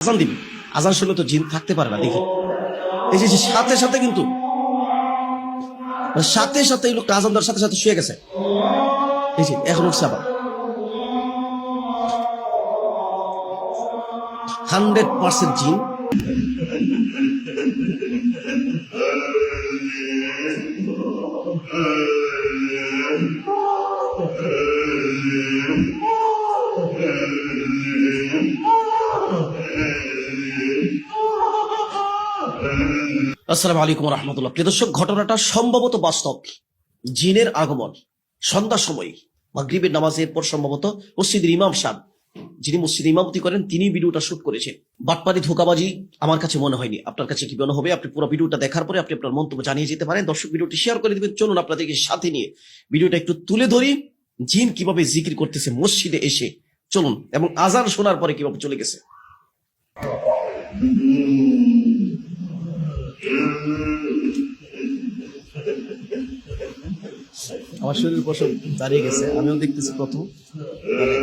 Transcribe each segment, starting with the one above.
আজান দিবি। আজান শুনলে তো জিন থাকতে পারে না, দেখি। এই যে সাথে সাথে কিন্তু, সাথে সাথে এই আজান দেওয়ার সাথে সাথে শুয়ে গেছে। এখন উঠছে আবার। হান্ড্রেড পার্সেন্ট জিন। আসসালামু আলাইকুম রহমতুল্লাহ প্রিয় দর্শক, ঘটনাটা সম্ভবত বাস্তব। জিনের আগমন, সন্ধ্যার সময়, মাগরিবের নামাজের পর সম্ভবত মসজিদের ইমাম সাহেব, যিনি মসজিদে ইমামতি করেন তিনি ভিডিওটা শুট করেছেন। বাটপারি ধোকাবাজি আমার কাছে মনে হয়নি। আপনার কাছে কি মনে হবে? আপনি পুরো ভিডিওটা দেখার পরে আপনি আপনার মন্তব্য জানিয়ে যেতে পারেন। দর্শক, ভিডিওটি শেয়ার করে দিবেন। চলুন আপনাদেরকে সাথে নিয়ে ভিডিওটা একটু তুলে ধরি। জিন কীভাবে জিকির করতেছে মসজিদে এসে? চলুন, এবং আজান শোনার পরে কীভাবে চলে গেছে? আমার শরীর পশম দাঁড়িয়ে গেছে, আমিও দেখতেছি প্রথম। মানে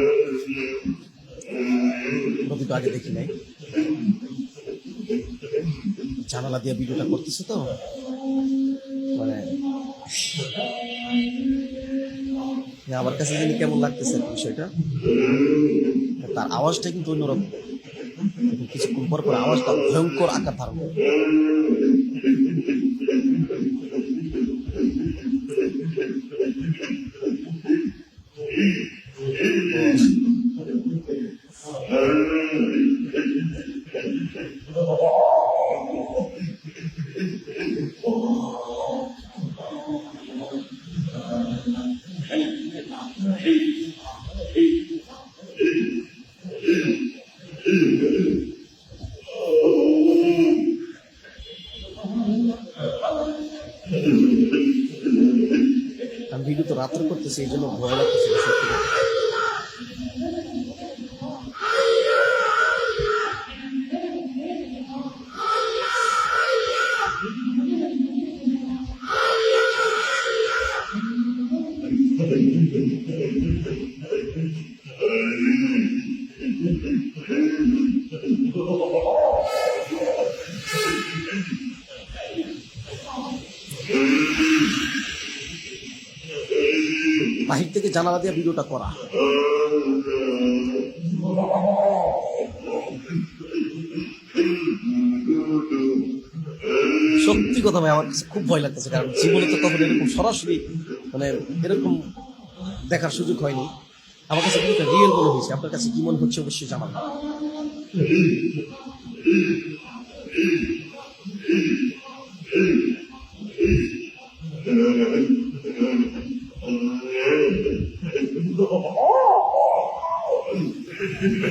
প্রতিটা আগে দেখি নাই। জানালা দিয়ে ভিডিওটা করতেছে তো। মানে আমার কাছে যিনি কেমন লাগতেছে বিষয়টা। তার আওয়াজটা কিন্তু অন্যরকম। কিছুক্ষণ পর পর আওয়াজটা ভয়ঙ্কর আকার ধারণ করে। আমি তো রাত্রে করতেছি এই জন্য ভয় লাগতেছে সত্যি কথা। বাহির থেকে জানালা দিয়ে ভিডিওটা করা। সত্যি কথা ভাই, আমার কাছে খুব ভয় লাগতেছে, কারণ জীবনে তো তখন এরকম সরাসরি মানে এরকম দেখার সুযোগ হয়নি। আমার কাছে কিন্তু রিয়েল মনে হয়েছে। আপনার কাছে কি মনে হচ্ছে অবশ্যই জানাবেন কিন্তু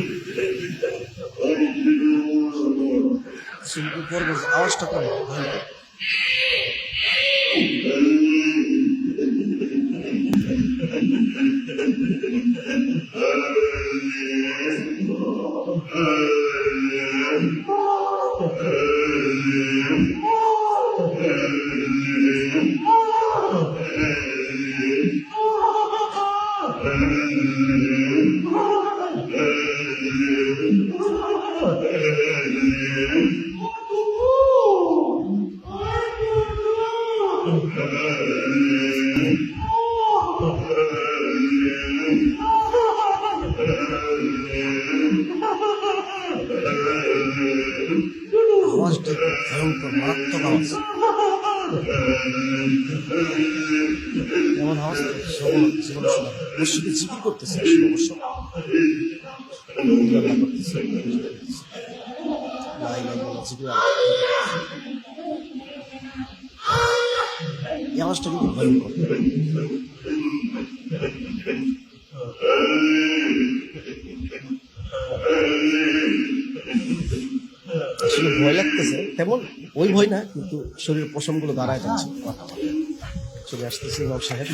পর্ব আওয়াজটা করে ভয়ঙ্কর আওয়াজটা খুব ভয়ঙ্কর মারাত্মক আওয়াজ এমন আওয়াজ জীবন জীবনে শোনা মসজিদে জিকির করতেছে আসলে অবশ্য ভয় লাগতেছে তেমন ওই ভয় না, কিন্তু শরীরের পশমগুলো দাঁড়ায় যাচ্ছে। চলে আসতেছে সাহেব।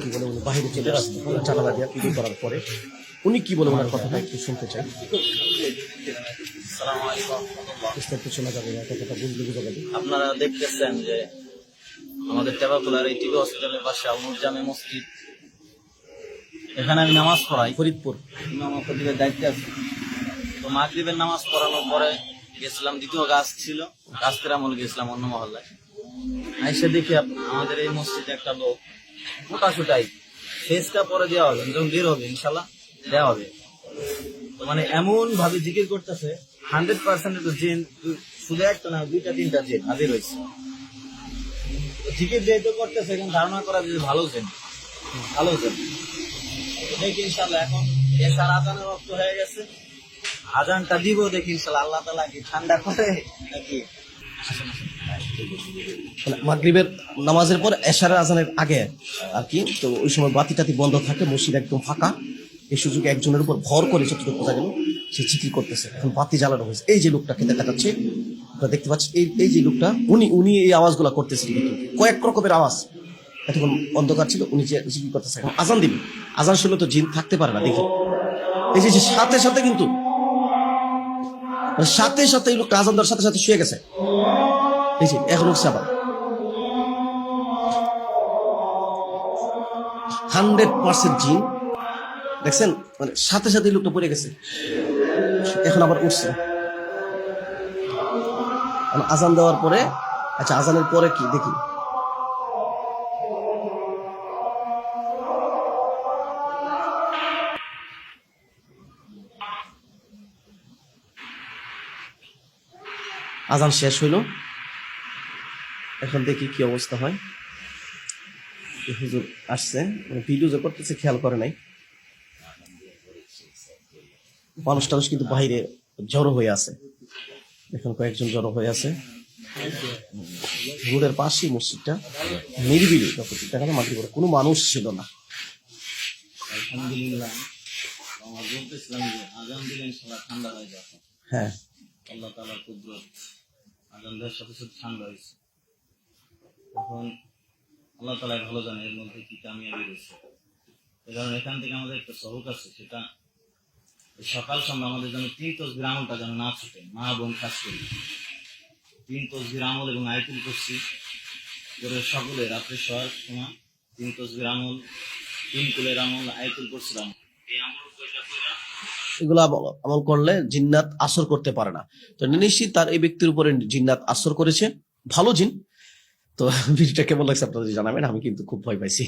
কি বলে বাহিরে চলে আসছে। জানালা দিয়া পিড়ি করার পরে উনি কি বলে ওনার কথাটা একটু শুনতে চাই? আসসালামু আলাইকুম রহমতুল্লাহ। বিস্তারিত শোনা যাবে কথাটা বুঝলে বোঝা যাবে। আপনারা দেখতেছেন যে আমাদের টেবাকুলার এই টিভি হসপিটালের পাশে আলমুর জামে মসজিদ। এখানে আমি নামাজ পড়াই। ফরিদপুর। খতিবের দায়িত্বে আছি। তো মাগরিবের নামাজ পড়ানোর পরে গেছিলাম দ্বিতীয় গাছ ছিল। গাছের আমল গেছিলাম অন্য মহল্লায়। আইসে দেখি আমাদের এই মসজিদে একটা লোক মোটা সুটাই ফেসটা পরে দেওয়া হবে যখন বের হবে ইনশাল্লাহ। দেওয়া হবে। মানে এমন ভাবে জিকির করতেছে, হান্ড্রেড পার্সেন্ট জিন, শুধু একটা না, দুইটা, তিনটা জিন হাজির হয়েছে। জিকির যেহেতু করতেছে, এখন ধারণা করা যে ভালো জিন। ভালো জিন। দেখি ইনশাল্লাহ এখন এসার আজানের রক্ত হয়ে গেছে। আজানটা দিব, দেখি ইনশাল্লাহ আল্লাহ তালা কি ঠান্ডা করে নাকি। মাগরিবের নামাজের পর এশারের আজানের আগে আর কি, তো ওই সময় বাতি টাতি বন্ধ থাকে, মসজিদ একদম ফাঁকা। এই সুযোগে একজনের উপর ভর করে যতটুকু বোঝা গেল, সে চিকির করতেছে, এখন বাতি জ্বালানো হয়েছে। এই যে লোকটাকে দেখা যাচ্ছে, আপনারা দেখতে পাচ্ছেন, এই এই যে লোকটা, উনি উনি এই আওয়াজগুলো করতেছিলেন কিন্তু। কয়েক রকমের আওয়াজ। এতক্ষণ অন্ধকার ছিল, উনি যে জিকির করতেছে, এখন আজান দিবে। আজান শুনলে তো জিন থাকতে পারে না, দেখি। এই যে সাথে সাথে কিন্তু, সাথে সাথে এই লোকটা আজান দেওয়ার সাথে সাথে শুয়ে গেছে। এই যে, এখন উঠছে আবার। হান্ড্রেড পার্সেন্ট জিন। দেখছেন? মানে সাথে সাথে লোকটা পড়ে গেছে। এখন আবার উঠছে। এখন আজান দেওয়ার পরে আচ্ছা আজানের পরে কি? দেখি। আজান শেষ হইল। এখন দেখি কি অবস্থা হয়। হুজুর আসছে। মানে ভিডিও যে করতেছে, খেয়াল করে নাই। মানুষ টানুষ কিন্তু বাইরে জড়ো হয়ে আছে। এখন কয়েকজন জড়ো হয়ে আছে। রোডের পাশেই মসজিদটা। নিরিবিলি যত দেখা যায় মাটি করে কোনো মানুষ ছিল না। দিলে ঠান্ডা হয়ে হ্যাঁ আল্লাহ সাথে ঠান্ডা ভালো জানে এর মধ্যে কি কামিয়াবি রয়েছে। এই এখান থেকে আমাদের একটা সহক আছে, সেটা সকাল সন্ধ্যা আমাদের যেন তিন আমলটা যেন না ছুটে, মা বোন কাজ করি। তিন আমল এবং আইতুল করছি। করে সকলে রাত্রে শোয়ার সময় তিন তসবির আমল আমল আইতুল করছিলাম এই আমল কইরা এগুলো আমল করলে জিন্নাত আসর করতে পারে না। তো নিশ্চিত তার এই ব্যক্তির উপরে জিন্নাত আসর করেছে। ভালো জিন। তো ভিডিওটা কেমন লাগছে আপনাদের জানাবেন, আমি কিন্তু খুব ভয় পাইছি।